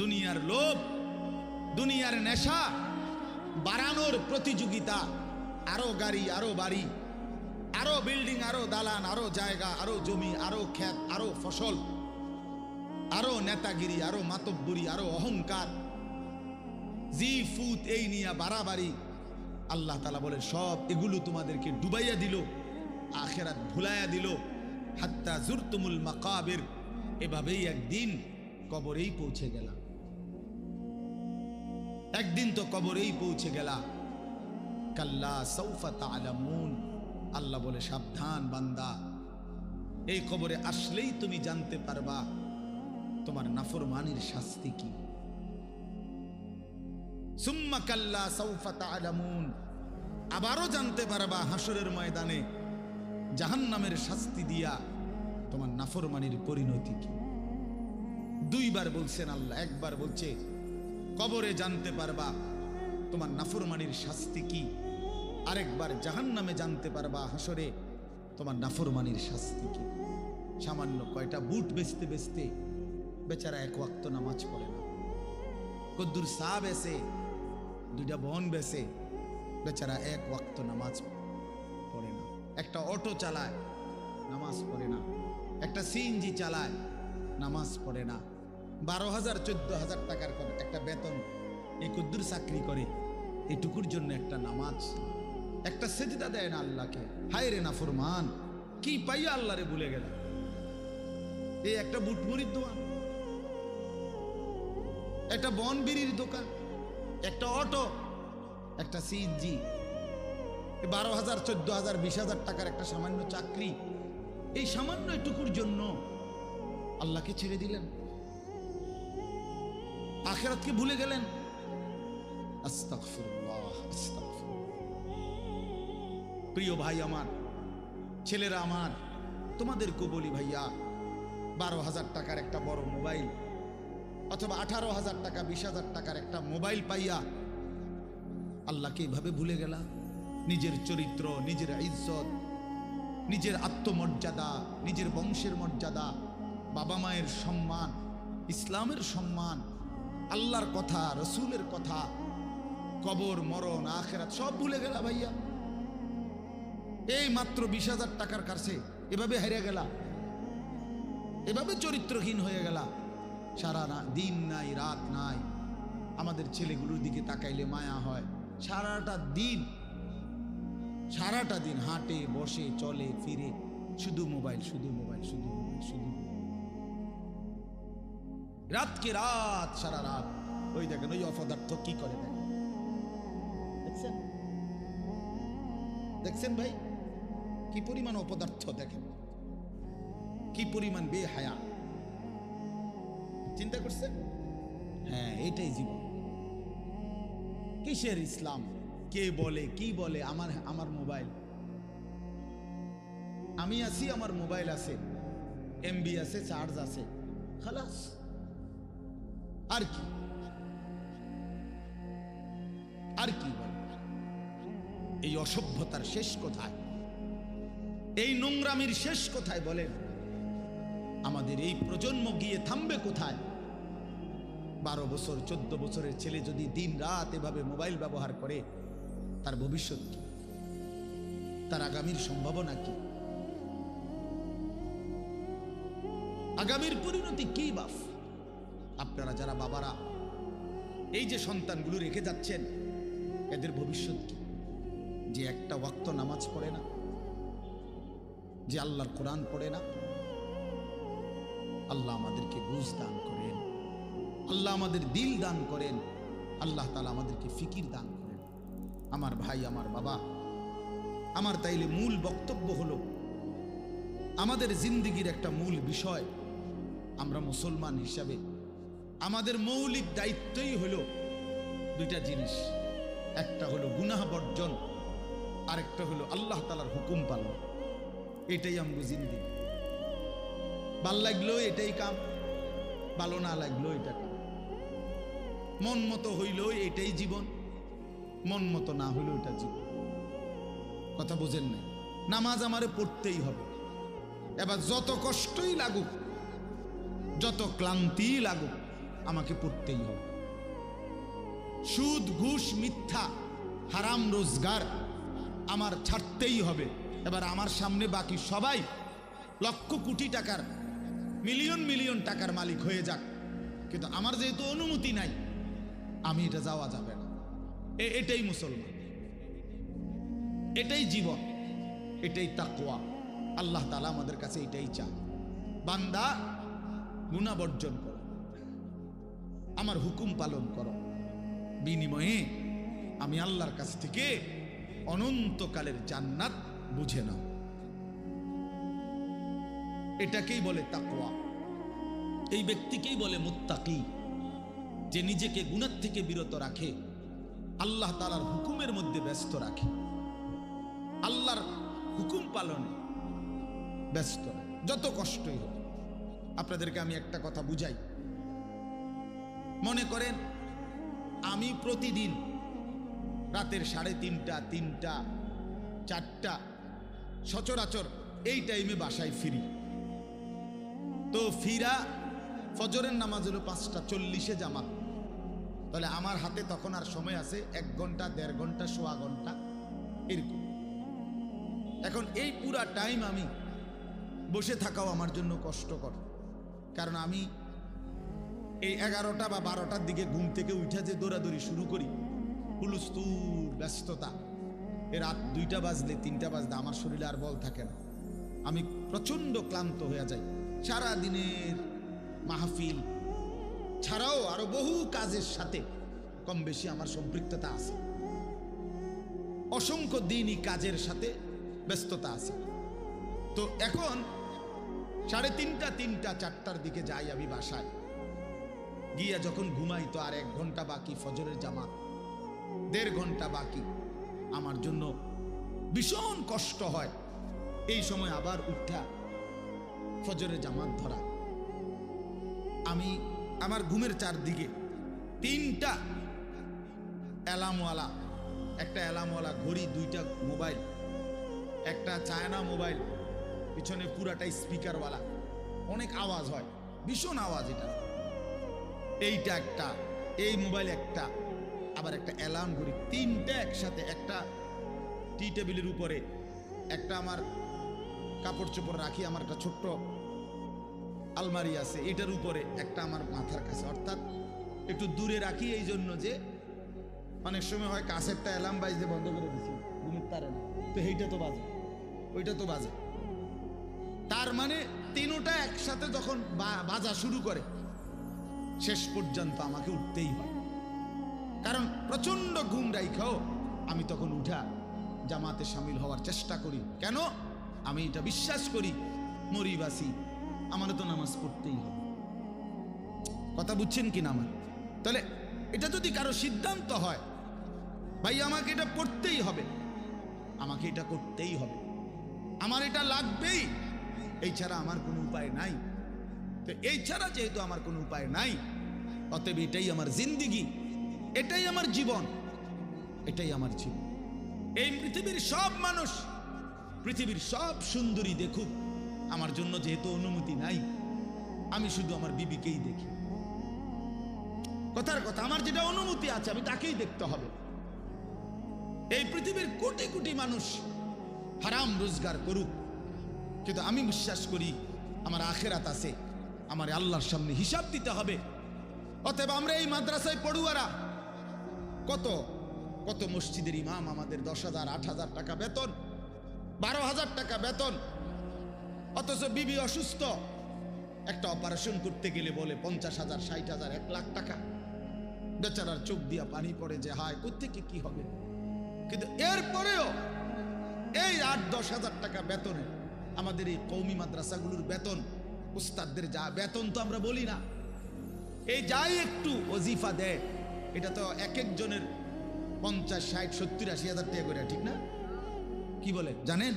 দুনিয়ার লোভ, দুনিয়ার নেশা, বাড়ানোর প্রতিযোগিতা, আরও গাড়ি, আরও বাড়ি, আরও বিল্ডিং, আরও দালান, আরও জায়গা, আরও জমি, আরও ক্ষেত, আরও ফসল, আরও নেতাগিরি, আরও মাতব্বরি, আরও অহংকার। জি ফুত এই নিয়ে বাড়াবাড়ি, আল্লাহ তালা বলে সব এগুলো তোমাদেরকে ডুবাইয়া দিল, আখেরাত ভুলাইয়া দিল। হাত্তা জুরতুমুল মাকাবের, এভাবেই একদিন কবরেই পৌঁছে গেলাম। একদিন তো কবরেই পৌঁছে গেলা। কাল্লা সৌফা তালামুন আল্লাহ বলে, সাবধান বান্দা। এই কবরে আসলেই তুমি জানতে পারবা তোমার নাফরমানির শাস্তি কি। সুম্মা কাল্লা সৌফা তালামুন আবারও জানতে পারবা হাসরের ময়দানে জাহান্নামের শাস্তি দিয়া তোমার নাফরমানির পরিণতি কি। দুইবার বলছেন আল্লাহ, একবার বলছে কবরে জানতে পারবা তোমার নাফরমানির শাস্তি কি। আরেকবার জাহান্নামে জানতে পারবা হাসরে তোমার নাফরমানির শাস্তি কি। সামান্য কয়টা বুট বেচতে বেচতে বেচারা এক ওয়াক্ত নামাজ পড়ে না। কদ্দুর সা বেসে দুইটা বন বেসে বেচারা এক ওয়াক্ত নামাজ পড়ে না। একটা অটো চালায়, নামাজ পড়ে না। একটা সিএনজি চালায়, নামাজ পড়ে না। বারো হাজার, চোদ্দ হাজার টাকার করে একটা বেতন। এই কুদ্দুর চাকরি করে, এটুকুর জন্য একটা নামাজ। একটা সেদিদা দেয় না আল্লাহকে। হায় রে না ফরমান কি পাইয়া আল্লাহ রে ভুলে গেল এই একটা বুটমুড়ির দোকান, একটা বন বিড়ির দোকান, একটা অটো, একটা সিএনজি বারো হাজার, চোদ্দ হাজার, বিশ হাজার টাকার একটা সামান্য চাকরি। এই সামান্য এটুকুর জন্য আল্লাহকে ছেড়ে দিলেন। আখেরাতকে ভুলে গেলেন। প্রিয় ভাই আমার, ছেলেরা আমার তোমাদেরকে বলি ভাইয়া, বারো হাজার টাকার একটা বড় মোবাইল অথবা আঠারো হাজার টাকা, বিশ হাজার টাকার একটা মোবাইল পাইয়া আল্লাহকে এভাবে ভুলে গেলা নিজের চরিত্র, নিজের ইজ্জত, নিজের আত্মমর্যাদা, নিজের বংশের মর্যাদা, বাবা মায়ের সম্মান, ইসলামের সম্মান আল্লাহর কথা, রসুলের কথা, কবর, মরণ, আখেরাত, সব ভুলে গেলা ভাইয়া। এই মাত্র বিশ হাজার টাকার কাছে এভাবে হেরে গেলা। এভাবে চরিত্রহীন হয়ে গেলা। সারা দিন নাই, রাত নাই। আমাদের ছেলেগুলোর দিকে তাকাইলে মায়া হয়। সারাটা দিন সারাটা দিন হাঁটে, বসে, চলে, ফিরে। শুধু মোবাইল শুধু মোবাইল শুধু মোবাইল শুধু মোবাইল। রাতকে রাত, সারা রাত। ওই দেখেন, ওই অপদার্থ কি করে দেখেন দেখছেন? দেখছেন ভাই? কি পরিমাণ অপদার্থ দেখেন? কি পরিমাণ বেহায়া। চিন্তা করছেন? হ্যাঁ এটাই জীবন। কিসের ইসলাম? কে বলে, কি বলে? আমার আমার মোবাইল। আমি আছি, আমার মোবাইল আছে। এমবি আছে চার্জ আছে। খালাস। আর কি? আর কি এই অসভ্যতার শেষ কোথায়? এই নোংরামির শেষ কোথায় বলেন? আমাদের এই প্রজন্ম গিয়ে থামবে কোথায়? বারো বছর, চোদ্দ বছরের ছেলে যদি দিন রাত এভাবে মোবাইল ব্যবহার করে, তার ভবিষ্যৎ কি? তার আগামীর সম্ভাবনা কি? আগামীর পরিণতি কি বাফ? আপনারা যারা বাবারা, এই যে সন্তানগুলো রেখে যাচ্ছেন, এদের ভবিষ্যৎ কি? যে একটা ওয়াক্ত নামাজ পড়ে না, যে আল্লাহর কোরআন পড়ে না, আল্লাহ আমাদেরকে বুঝ দান করেন, আল্লাহ আমাদের দিল দান করেন, আল্লাহ তালা আমাদেরকে ফিকির দান করেন। আমার ভাই, আমার বাবা, আমার তাইলে মূল বক্তব্য হলো, আমাদের জিন্দিগির একটা মূল বিষয়, আমরা মুসলমান হিসাবে আমাদের মৌলিক দায়িত্বই হলো দুইটা জিনিস। একটা হলো গুনাহ বর্জন, আরেকটা হলো আল্লাহ তালার হুকুম পালন। এটাই আমগো জিন্দিগি। ভালো লাগল এটাই কাম, ভালো না লাগল এটা কাম। মন মতো হইল এটাই জীবন, মন মতো না হইল এটা জীবন। কথা বোঝেন নাই? নামাজ আমারে পড়তেই হবে। এবার যত কষ্টই লাগুক, যত ক্লান্তি লাগুক আমাকে পড়তেই হবে। সুদ, ঘুষ, মিথ্যা, হারাম, রোজগার আমার ছাড়তেই হবে। এবার আমার সামনে বাকি সবাই লক্ষ কোটি টাকার, মিলিয়ন মিলিয়ন টাকার মালিক হয়ে যাক। কিন্তু আমার যেহেতু অনুমতি নাই, আমি এটা যাওয়া যাবে না। এটাই মুসলমান। এটাই জীবন, এটাই তাকওয়া। আল্লাহ তালা আমাদের কাছে এটাই চায়। বান্দা গুণা বর্জন করো। আমার হুকুম পালন করো। বিনিময়ে আমি আল্লাহর কাছ থেকে অনন্তকালের জান্নাত বুঝে নাও। এটাকেই বলে তাকওয়া। এই ব্যক্তিকেই বলে মুত্তাকি, যে নিজেকে গুণার থেকে বিরত রাখে, আল্লাহ তালার হুকুমের মধ্যে ব্যস্ত রাখে। আল্লাহর হুকুম পালনে ব্যস্ত যত কষ্টই হোক, আপনাদেরকে আমি একটা কথা বুঝাই। মনে করেন, আমি প্রতিদিন রাতের সাড়ে তিনটা তিনটা, চারটা, সচরাচর এই টাইমে বাসায় ফিরি। তো ফিরা, ফজরের নামাজ হলো পাঁচটা, চল্লিশে জামাত। তাহলে আমার হাতে তখন আর সময় আছে, এক ঘণ্টা, দেড় ঘণ্টা, সোয়া ঘণ্টা, এরকম। এখন এই পুরা টাইম আমি বসে থাকাও আমার জন্য কষ্টকর। কারণ আমি এই এগারোটা বা বারোটার দিকে ঘুম থেকে উঠে যে দৌড়াদৌড়ি শুরু করি হুলুস্তুর ব্যস্ততা। এ রাত দুইটা বাজলে, তিনটা বাজলে আমার শরীরে আর বল থাকে না। আমি প্রচণ্ড ক্লান্ত হয়ে যাই। সারা দিনের মাহফিল ছাড়াও আরও বহু কাজের সাথে কম বেশি আমার সম্পৃক্ততা আছে। অসংখ্য দিনই কাজের সাথে ব্যস্ততা আছে। তো এখন সাড়ে তিনটা তিনটা, চারটার দিকে যাই আমি বাসায়। গিয়া যখন ঘুমাই তো আর এক ঘণ্টা বাকি, ফজরের জামাত। দেড় ঘণ্টা বাকি। আমার জন্য ভীষণ কষ্ট হয়। এই সময় আবার উঠা, ফজরের জামাত ধরা। আমি আমার ঘুমের চারদিকে তিনটা অ্যালামওয়ালা একটা অ্যালামওয়ালা ঘড়ি, দুইটা মোবাইল, একটা চায়না মোবাইল, পিছনে পুরাটাই স্পিকারওয়ালা। অনেক আওয়াজ হয়, ভীষণ আওয়াজ এটা। এইটা একটা, এই মোবাইল একটা, আবার একটা অ্যালার্ম ঘড়ি, তিনটা একসাথে, একটা টি টেবিলের উপরে, একটা আমার কাপড় চোপড় রাখি, আমার একটা ছোট্ট আলমারি আছে, এটার উপরে, একটা আমার মাথার কাছে। অর্থাৎ একটু দূরে রাখি এই জন্য যে অনেক সময় হয় কাছেরটা অ্যালার্ম বাজতে বন্ধ করে দিছি, ঘুমের তারে না। তো এইটা তো বাজে, ওইটা তো বাজে। তার মানে তিনোটা একসাথে যখন বাজা শুরু করে শেষ পর্যন্ত আমাকে উঠতেই হয়। কারণ প্রচণ্ড ঘুম রাইখাও আমি তখন উঠা জামাতে সামিল হওয়ার চেষ্টা করি। কেন? আমি এটা বিশ্বাস করি, মরিবাসী, আমার তো নামাজ পড়তেই হবে। কথা বুঝছেন কি না আমার? তাহলে এটা যদি কারও সিদ্ধান্ত হয়, ভাই, আমাকে এটা পড়তেই হবে। আমাকে এটা করতেই হবে। আমার এটা লাগবেই এই ছাড়া আমার কোনো উপায় নাই। তো এই ছাড়া যেহেতু আমার কোনো উপায় নাই, অতএব এটাই আমার জিন্দিগি, এটাই আমার জীবন, এটাই আমার জীবন। এই পৃথিবীর সব মানুষ, পৃথিবীর সব সুন্দরী দেখুক, আমার জন্য যেহেতু অনুমতি নাই, আমি শুধু আমার বিবিকেই দেখি। কথার কথা, আমার যেটা অনুমতি আছে, আমি তাকেই দেখতে হবে। এই পৃথিবীর কোটি কোটি মানুষ হারাম রোজগার করুক, কিন্তু আমি বিশ্বাস করি আমার আখেরাত আছে। আমার আল্লাহর সামনে হিসাব দিতে হবে। অতএব আমরা এই মাদ্রাসায় পড়ুয়ারা, কত কত মসজিদের ইমাম আমাদের দশ হাজার, আট হাজার টাকা বেতন, বারো হাজার টাকা বেতন, অথচ বিবি অসুস্থ। একটা অপারেশন করতে গেলে বলে পঞ্চাশ হাজার, ষাট হাজার, এক লাখ টাকা। বেচারার চোখ দিয়া পানি পড়ে যে, হায় কোথেকে কি হবে? কিন্তু এরপরেও এই আট, দশ হাজার টাকা বেতনে আমাদের এই কৌমি মাদ্রাসাগুলোর বেতন উস্তাদদের যা বেতন তো আমরা বলি না। এই যাই একটু অজিফা দেয় এটা তো এক একজনের পঞ্চাশ, ষাট, সত্তর, আশি হাজার টাকা করে, ঠিক না? কি বলে, জানেন?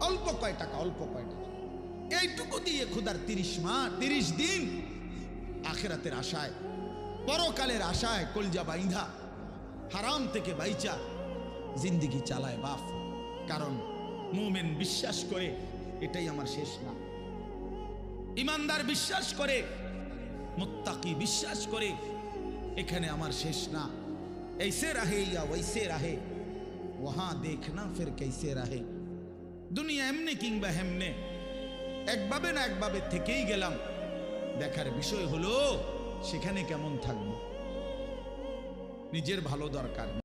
অল্প কয় টাকা, অল্প কয় টাকা। এইটুকু দিয়ে খুদার তিরিশ মা তিরিশ দিন আখেরাতের আশায়, পরকালের আশায় কলজা বাইন্ধা হারাম থেকে বাইচা জিন্দিগি চালায় বাপ কারণ মুমেন বিশ্বাস করে এটাই আমার শেষ না ইমানদার বিশ্বাস করে, মোত্তাকি বিশ্বাস করে, এখানে আমার শেষ না। এইসে রাহে ইয়া ওইসে রাহে, ওহা দেখনা ফের কেসে রাহে। দুনিয়া এমনি কিংবা হেমনে, একভাবে না একভাবে থেকেই গেলাম। দেখার বিষয় হলো, সেখানে কেমন থাকব? নিজের ভালো দরকার